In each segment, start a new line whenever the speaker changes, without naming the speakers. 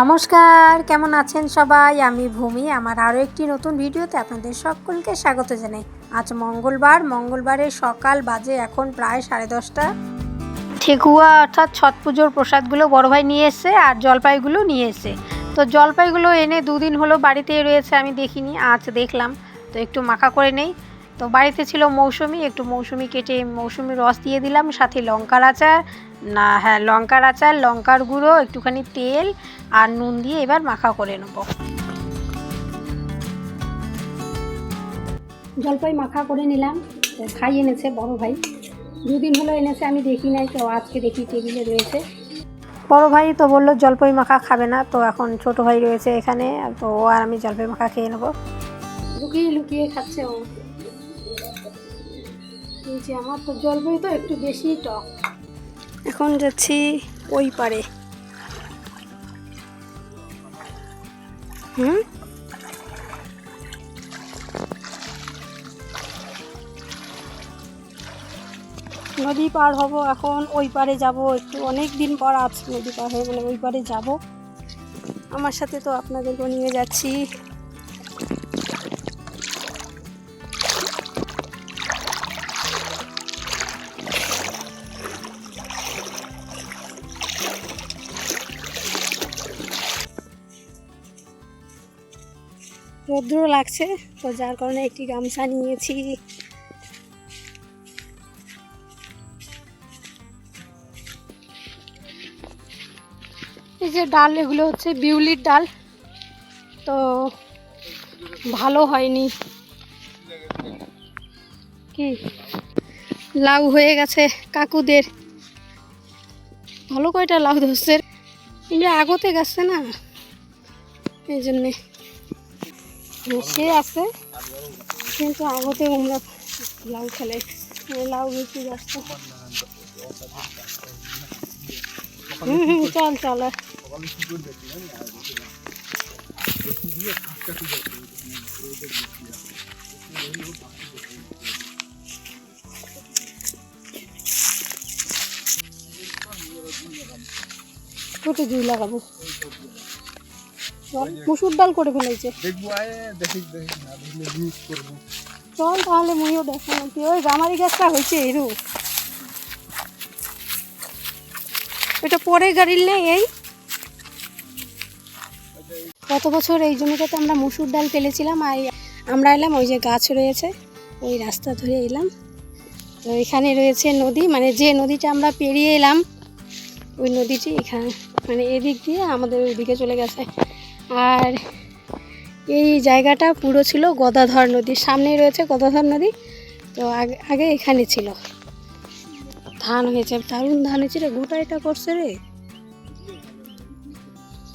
নমস্কার, কেমন আছেন সবাই? আমি ভূমি, আমার আরও একটি নতুন ভিডিওতে আপনাদের সকলকে স্বাগত জানাই। আজ মঙ্গলবার, মঙ্গলবারের সকাল বাজে এখন প্রায় সাড়ে দশটা। ঠেকুয়া, অর্থাৎ ছট পুজোর প্রসাদগুলো বড় ভাই নিয়ে এসছে আর জলপাইগুলো নিয়ে এসছে। তো জলপাইগুলো এনে দুদিন হলো বাড়িতেই রয়েছে, আমি দেখিনি, আজ দেখলাম। তো একটু মাখা করে নেই। তো বাড়িতে ছিল মৌসুমি, একটু মৌসুমি কেটে মৌসুমি রস দিয়ে দিলাম, সাথে লঙ্কার আচার, না হ্যাঁ লঙ্কার আচার, লঙ্কার গুঁড়ো, একটুখানি তেল আর নুন দিয়ে এবার মাখা করে নেব। জলপাই মাখা করে নিলাম খাই এনেছে বড় ভাই। দুদিন হলো এনেছে, আমি দেখি নাই, তো আজকে দেখি টেবিলে রয়েছে। বড় ভাই তো বলল জলপাই মাখা খাবে না, তো এখন ছোট ভাই রয়েছে এখানে, তো ও আর আমি জলপাই মাখা খেয়ে নেব। লুকিয়ে লুকিয়ে খাচ্ছে ও। যে আমার তো জলপাই তো একটু বেশি টক। এখন যাচ্ছি ওই পারে। হুম? নদী পার হব এখন, ওই পারে যাব একটু। অনেক দিন পর আজ নদী পার হয়ে গেলে, ওই পারে যাব। আমার সাথে তো আপনাদেরকেও নিয়ে যাচ্ছি। রৌদ্র লাগছে, তো যার কারণে একটি গামছা নিয়েছি। এই যে ডাল, এগুলো হচ্ছে বিউলির ডাল। তো ভালো হয়নি। কি? লাউ হয়ে গেছে কাকুদের। ভালো কয়টা লাউ ধরছে। এমনি আগতে গেছে না? এই জন্যে। সে আছে। কিন্তু আগতে আমরা লাউ খেলে মানে লাউ বেশি হুম চল চল। কোটে জুই লাগাবো। চল মুসুর ডাল করে ফেলেছে।
দেখব দেখি দেখি
চল তাহলে মুইও কি ওই গামারি গাছটা হয়েছে এরু এটা পরে গাড়ির নেই এই। গত বছর এই জমিটাতে আমরা মুসুর ডাল ফেলেছিলাম আর আমরা এলাম ওই যে গাছ রয়েছে ওই রাস্তা ধরে এলাম। তো এখানে রয়েছে নদী মানে যে নদীটা আমরা পেরিয়ে এলাম ওই নদীটি এখানে মানে এদিক দিয়ে আমাদের ওইদিকে চলে গেছে। আর এই জায়গাটা পুরো ছিল গদাধর নদীর সামনেই রয়েছে গদাধর নদী। তো আগে আগে এখানে ছিল। ধান হয়েছে, দারুণ ধান হয়েছে রে, গোটা এটা করছে রে।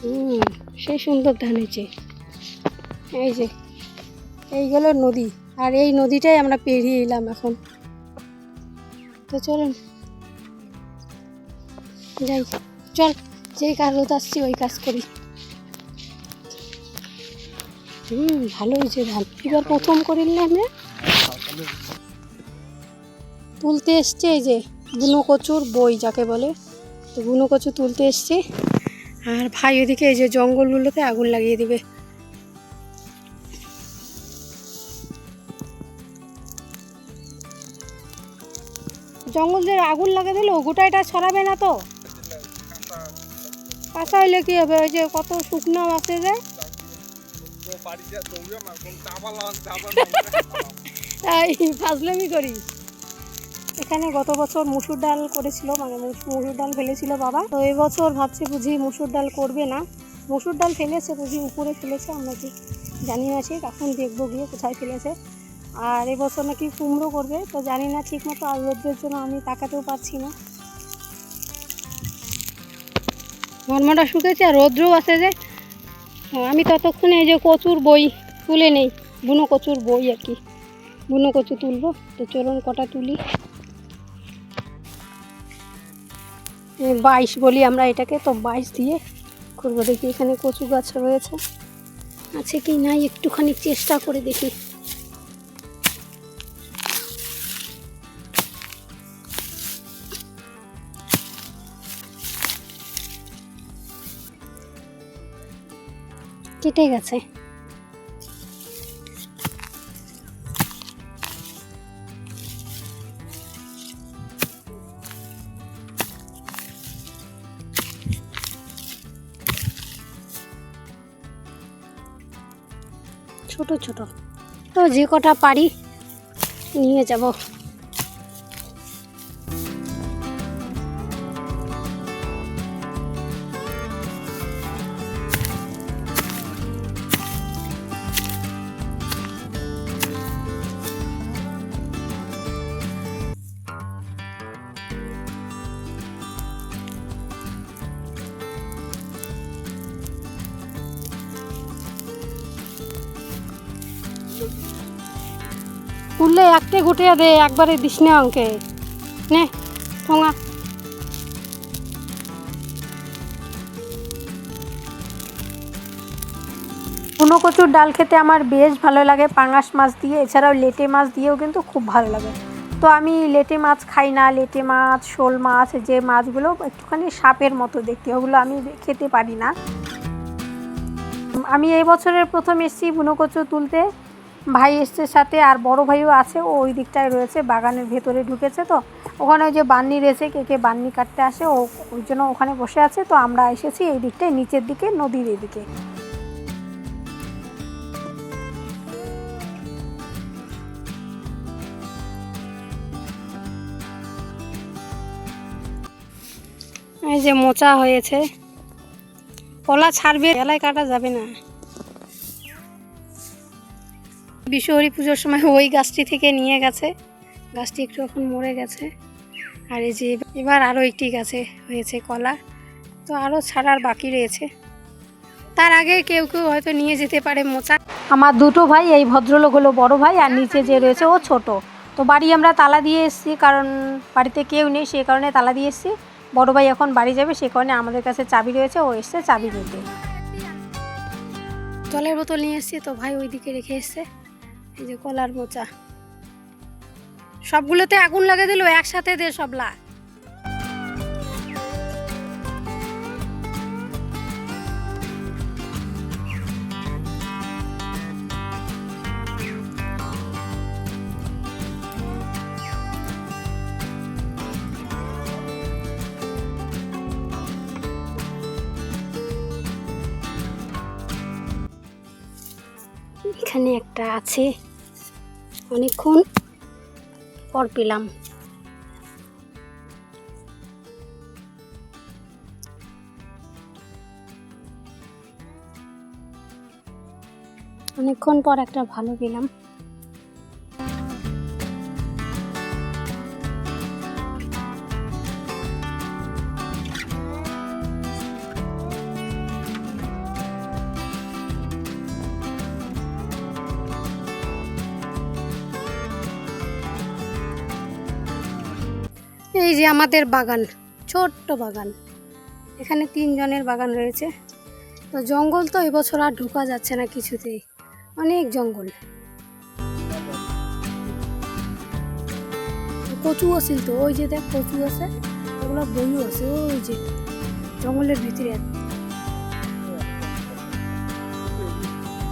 হুম, সেই সুন্দর ধান হয়েছে। এই যে, এই নদী। আর এই নদীটাই আমরা পেরিয়ে এলাম এখন। তো চলুন। যাই, চল, যেই কাজ আসছি ওই কাজ করি। হুম, ভালো হয়েছে ধান। এবার প্রথম করিলে আমরা। তুলতে এসছে এই যে বুনো কচুর বই, যাকে বলে। তো বুনো কচু তুলতে এসছে। আর ভাই ওদিকে এই যে জঙ্গলগুলোতে আগুন লাগিয়ে দিবে। জঙ্গল দিয়ে আগুন লাগিয়ে দিল, গোটাইটা ছড়াবে না তো? কাঁচা হইলে কি হবে? ওই যে কত শুকনো আছে যে? তাই ফাজলামি এখানে গত বছর মুসুর ডাল করেছিল মানে মুস- মুসুর ডাল ফেলেছিল বাবা। তো এবছর ভাবছে বুঝি মুসুর ডাল করবে না। মুসুর ডাল ফেলেছে বুঝি, উপরে ফেলেছে, আমরা কি জানি না এখন দেখব গিয়ে কোথায় ফেলেছে। আর এবছর নাকি কুমড়ো করবে, তো জানি না ঠিক মতো আর রোদ্রের জন্য আমি তাকাতেও পারছি না। ধর্মটা শুকেছে আর রৌদ্রও আছে যে। আমি ততক্ষণে এই যে কচুর বই তুলে নেই, বুনো কচুর বই আর কি। বুনো কচু তুলবো, তো চলুন কটা তুলি। বাইশ বলি আমরা এটাকে, তো বাইশ দিয়ে করব দেখি এখানে কচু গাছ রয়েছে। আছে কি নাই? একটুখানি চেষ্টা করে দেখি। কেটে গেছে ছোট ছোট। তো যে কটা পারি নিয়ে যাব। উঠলে একটা গুটিয়ে দে, একবারে দিস না অঙ্কে। নে, ঠোঙা। বুনো কচুর ডাল খেতে আমার বেশ ভালো লাগে, পাঙাশ মাছ দিয়ে, এছাড়াও লেটে মাছ দিয়েও কিন্তু খুব ভালো লাগে। তো আমি লেটে মাছ খাই না, লেটে মাছ, শোল মাছ, যে মাছগুলো একটুখানি সাপের মতো দেখতে, ওগুলো আমি খেতে পারি না। আমি এই বছরের প্রথম এসেছি বুনো কচু তুলতে। ভাই এসছে সাথে আর বড় ভাইও আছে, ও ওই দিকটায় রয়েছে, বাগানের ভেতরে ঢুকেছে তো। ওখানে ওই যে বান্নি রয়েছে, কে কে বান্নি কাটতে আসে, ও ওই জন্য ওখানে বসে আছে তো, আমরা এসেছি এই দিকটায়, নিচের দিকে, নদীর এদিকে। এই যে মোচা হয়েছে কলা ছাড়বে এলায় কাটা যাবে না। বিশ্বহরি পুজোর সময় ওই গাছটি থেকে নিয়ে গেছে। গাছটি একটু এখন মরে গেছে। আর এই যে এবার আরও একটি গাছে হয়েছে কলা। তো আরও ছাড়ার বাকি রয়েছে। তার আগে কেউ কেউ হয়তো নিয়ে যেতে পারে মোচা। আমার দুটো ভাই এই ভদ্রলোক হলো বড় ভাই আর নিচে যে রয়েছে ও ছোট। তো বাড়ি আমরা তালা দিয়ে এসেছি কারণ বাড়িতে কেউ নেই সেই কারণে তালা দিয়ে এসেছি। বড় ভাই এখন বাড়ি যাবে সে কারণে আমাদের কাছে চাবি রয়েছে ও এসছে চাবি নিতে জলের বোতল নিয়ে এসেছি তো ভাই ওইদিকে রেখে এসছে। এই যে কলার মোচা সবগুলোতে আগুন লাগিয়ে দিল, একসাথে দে সব লা এখানে একটা আছে। অনেকক্ষণ পর পেলাম। অনেকক্ষণ পর একটা ভালো পেলাম। এই যে আমাদের বাগান, ছোট্ট বাগান। এখানে তিনজনের বাগান রয়েছে। তো জঙ্গল তো এবছর আর ঢোকা যাচ্ছে না কিছুতেই। অনেক জঙ্গল। কচু আছিল তো, ওই যে দেখ কচু আছে, ওগুলো বইও আছে, ওই যে জঙ্গলের ভিতরে।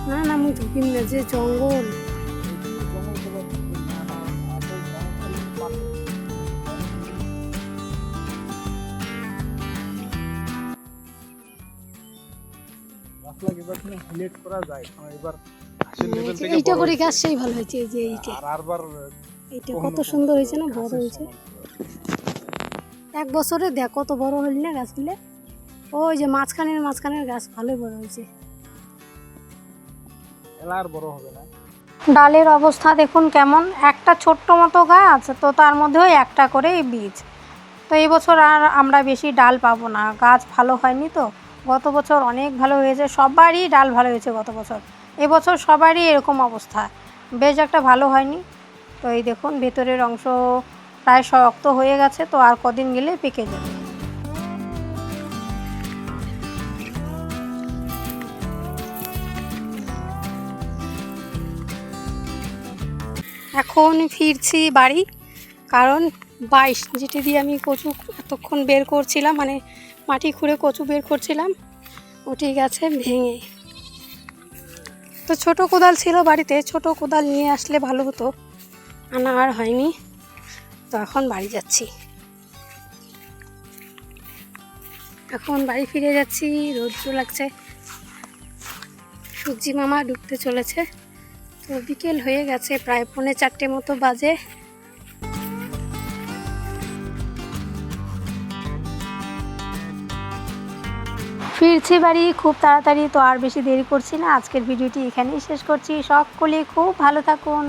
না না আমি ঢুকিম না, যে জঙ্গল।
গাছ লাগিয়ে কিনা হিলেট করা যায় কারণ এবার ঘাসের লেভেল থেকে
এইটা করে। গাছ সেই ভালো হয়েছে এই যে এইটা।
আর আরবার
এইটা কত সুন্দর হয়েছে না বড় হয়েছে। এক বছরে দেখ কত বড় হইল না গাছগুলো। ওই যে মাঝখানের মাঝখানের গাছ ভালোই বড় হয়েছে।
এলা আর বড় হবে না।
ডালের অবস্থা দেখুন কেমন একটা ছোট্ট মতো গাছ তো তার মধ্যেও একটা করে বীজ। তো এই বছর আর আমরা বেশি ডাল পাবো না গাছ ভালো হয়নি তো। গত বছর অনেক ভালো হয়েছে, সবারই ডাল ভালো হয়েছে গত বছর। এবছর সবারই এরকম অবস্থা। বেশ একটা ভালো হয়নি। তো এই দেখুন, ভেতরের অংশ প্রায় শক্ত হয়ে গেছে, তো আর কদিন গেলে পেকে যাবে। এখন ফিরছি বাড়ি, কারণ বাইশ, যেটি দিয়ে আমি কচু এতক্ষণ বের করছিলাম মানে মাটি খুঁড়ে কচু বের করছিলাম, ওটি গেছে ভেঙে। তো ছোট কোদাল ছিল বাড়িতে, ছোট কোদাল নিয়ে আসলে ভালো হতো। আনা আর হয়নি, তো এখন বাড়ি যাচ্ছি। এখন বাড়ি ফিরে যাচ্ছি, রৌদ্র লাগছে। সূর্যি মামা ঢুকতে চলেছে। তো বিকেল হয়ে গেছে, প্রায় পৌনে চারটে মতো বাজে। ফিরছি বাড়ি, খুব তাড়াতাড়ি তো আর বেশি দেরি করছি না। আজকের ভিডিওটি এখানেই শেষ করছি। সকলে খুব ভালো থাকুন।